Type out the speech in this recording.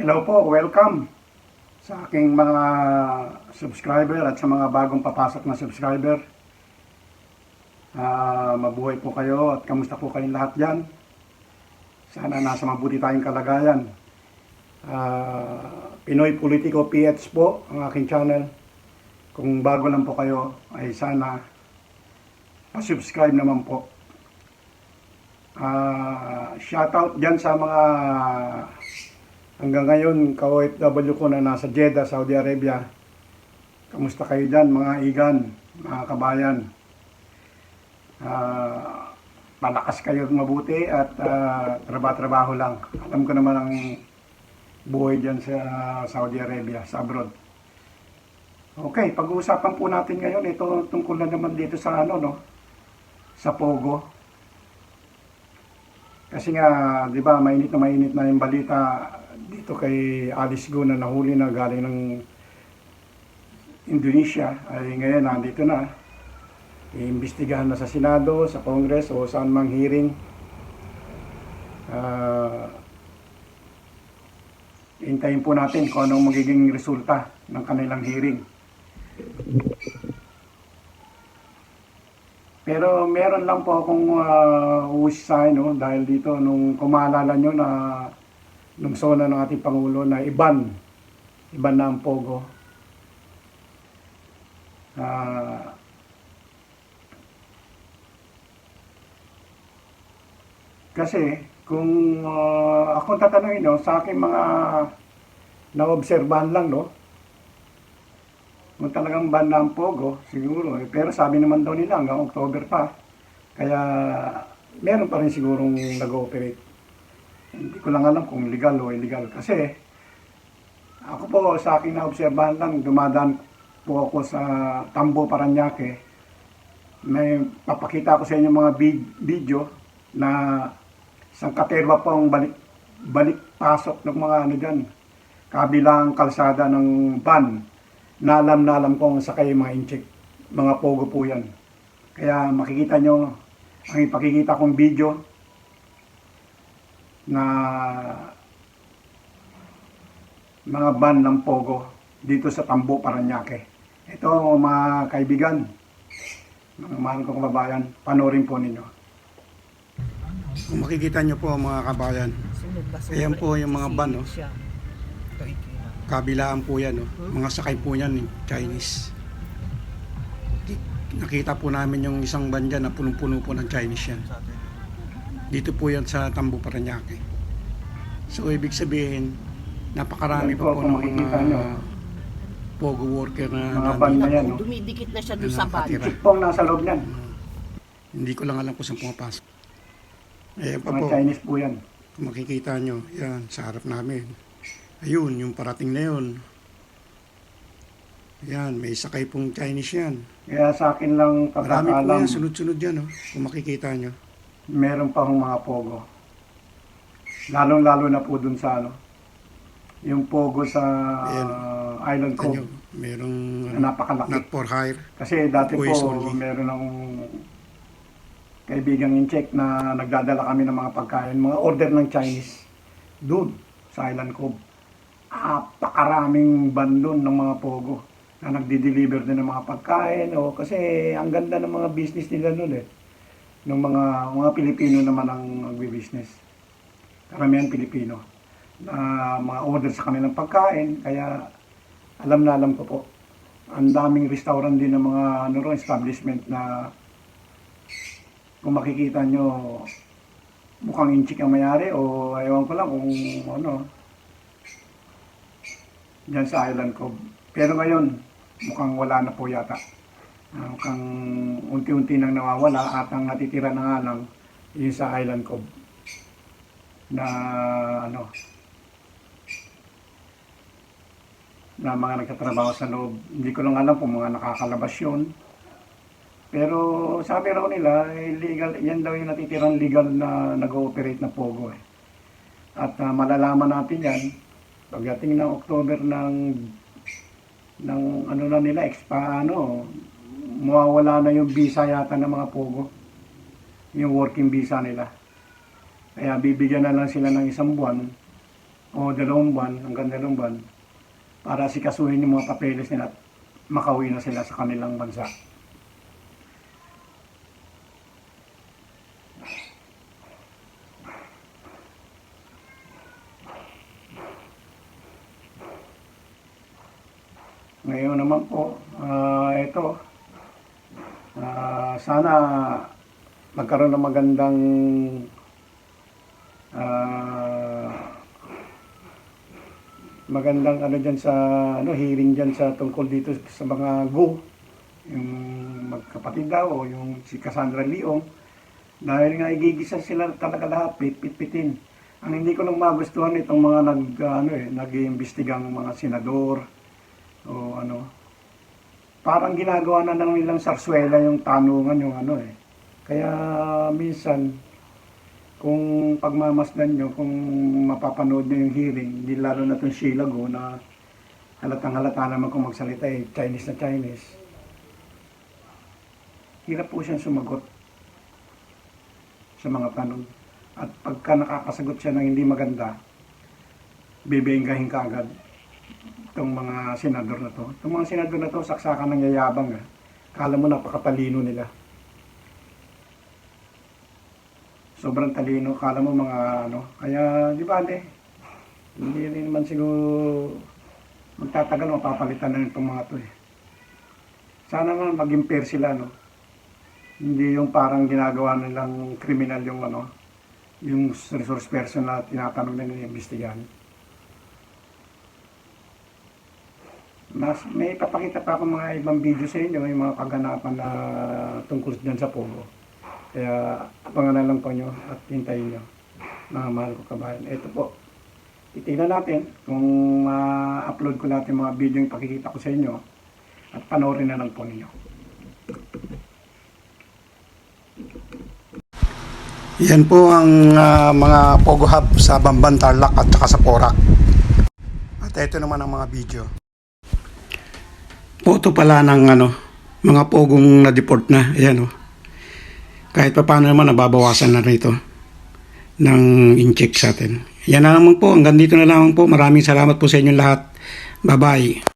Hello po, welcome sa aking mga subscriber at sa mga bagong papasok na subscriber. Ah, mabuhay po kayo at kamusta po kayong lahat dyan. Sana nasa mabuti tayong kalagayan. Ah, Pinoy Politico PH po ang aking channel. Kung bago lang po kayo ay sana pa-subscribe naman po. Ah, shoutout dyan sa mga hanggang ngayon ka-OFW ko na nasa Jeddah, Saudi Arabia. Kamusta kayo dyan mga igan, mga kabayan? Ah, malakas kayo mabuti at ah, trabaho-trabaho lang. Alam ko naman ang buhay dyan sa Saudi Arabia, sa abroad. Okay, pag-uusapan po natin ngayon, ito tungkol na naman dito sa ano, no? Sa Pogo. Kasi nga, di ba, mainit na mainit na yung balita dito kay Alice Go na nahuli na galing ng Indonesia. Ay ngayon, nandito na. Iimbestigahan na sa Senado, sa Congress, o saan mang hearing. Ah, hintayin po natin kung anong magiging resulta ng kanilang hearing. Pero meron lang po akong uh, usay, no, dahil dito, nung kumalala nyo na nung sona ng ating Pangulo na iban, iban na ang Pogo. Ah, kasi, kung uh, ako tatanungin, no, sa aking mga naobserbahan lang, no, kung talagang ban na ang Pogo, siguro. Eh. Pero sabi naman daw nila hanggang October pa. Kaya meron pa rin sigurong nag-ooperate. Hindi ko lang alam kung legal o illegal. Kasi ako po sa aking naobserbahan lang, dumadaan po ako sa Tambo, Paranaque. May papakita ko sa inyo mga vid- video na isang katerwa po ang balik, balik pasok ng mga ano dyan. Kabilang kalsada ng van na alam na alam kong sakay mga incheck. Mga pogo po yan. Kaya makikita nyo ang ipakikita kong video na mga ban ng pogo dito sa Tambo, Paranaque. Ito mga kaibigan, mga mahal kong kababayan, panoorin po ninyo. Kung makikita nyo po mga kabayan. Ayan po yung mga van, no? Kabilaan po yan, no? mga sakay po yan, Chinese. Nakita po namin yung isang van dyan na punong-puno po ng Chinese yan. Dito po yan sa Tambo, Paranaque. So, ibig sabihin, napakarami pa po, po ng mga nyo. pogo worker na Mga van na yan, no? Dumidikit na siya doon sa van. nakatira. Chip pong nasa loob niyan. Hindi ko lang alam kung saan pumapasok. Ayan pa Mga po, Chinese po yan. kung makikita nyo, yan, sa harap namin. Ayun, yung parating na yun. Yan, may sakay pong Chinese yan. Kaya sa akin lang Marami po pagkakalam, yan, sunod-sunod yan, oh, kung makikita nyo. Meron pa hong mga pogo. Lalong-lalo na po dun sa ano, yung pogo sa uh, Island Cove merong na ano, napakalaki. not for hire. Kasi dati po, only. meron akong kaibigang in-check na nagdadala kami ng mga pagkain, mga order ng Chinese doon sa Island Cove. Apakaraming bandon ng mga pogo na nagdi-deliver din ng mga pagkain o kasi ang ganda ng mga business nila noon eh. Ng mga mga Pilipino naman ang nagbi-business. Karamihan Pilipino. Na mga order sa kanilang pagkain kaya alam na alam ko po ang daming restaurant din ng mga ano ro, establishment na kung makikita nyo mukhang inchik ang mayari o ewan ko lang kung ano dyan sa Island Cove. Pero ngayon, mukhang wala na po yata. Ah, mukhang unti-unti nang nawawala at ang natitira na nga lang yung sa Island Cove na ano na mga nagtatrabaho sa loob. Hindi ko lang alam kung mga nakakalabas yun. Pero sabi raw nila, eh, legal, yan daw yung natitirang legal na nag-ooperate na Pogo. Eh. At ah, malalaman natin yan pagdating ng October ng ng ano na nila, expa, ano, mawawala na yung visa yata ng mga Pogo. Yung working visa nila. Kaya bibigyan na lang sila ng isang buwan o dalawang buwan hanggang dalawang buwan para sikasuhin yung mga papeles nila at makauwi na sila sa kanilang bansa. Ngayon naman po, ah, ito, sana magkaroon ng magandang ah, magandang ano dyan sa ano hearing dyan sa tungkol dito sa mga go. Yung magkapatid daw o yung si Cassandra Leong. Dahil nga igigisa sila talaga lahat pit pit pitin ang hindi ko lang magustuhan itong mga nag ano eh nag-iimbestigang mga senador o ano parang ginagawa na lang nilang sarsuela yung tanungan yung ano eh kaya minsan kung pagmamasdan nyo, kung mapapanood nyo yung hearing, di lalo na itong Sheila Go na halatang halata naman kung magsalita eh, Chinese na Chinese. Hirap po siyang sumagot sa mga tanong. At pagka nakakasagot siya ng hindi maganda, bibenggahin ka agad itong mga senador na to. Itong mga senador na to, saksakan ng yayabang. Eh. Kala mo napakatalino nila. sobrang talino. Kala mo mga ano. Kaya, di ba, ate? Hindi rin naman siguro magtatagal, mapapalitan na itong mga to eh. Sana naman maging fair sila, no? Hindi yung parang ginagawa nilang kriminal yung ano, yung resource person na tinatanong na niliimbestigahan. Mas, may papakita pa ako mga ibang video sa inyo, yung mga kaganapan na tungkol dyan sa Pogo. Kaya abangan lang po nyo at hintayin nyo. Mga mahal ko kabayan. Ito po. Titignan natin kung ma-upload ko natin mga video yung pakikita ko sa inyo. At panoorin na lang po ninyo. Yan po ang ah, mga Pogo Hub sa Bamban, Tarlac at saka sa Porac. At ito naman ang mga video. Photo pala ng ano, mga pogong na-deport na. Ayan oh kahit pa paano naman nababawasan na rito ng in-check sa atin. Yan na naman po. Hanggang dito na lamang po. Maraming salamat po sa inyong lahat. Bye-bye.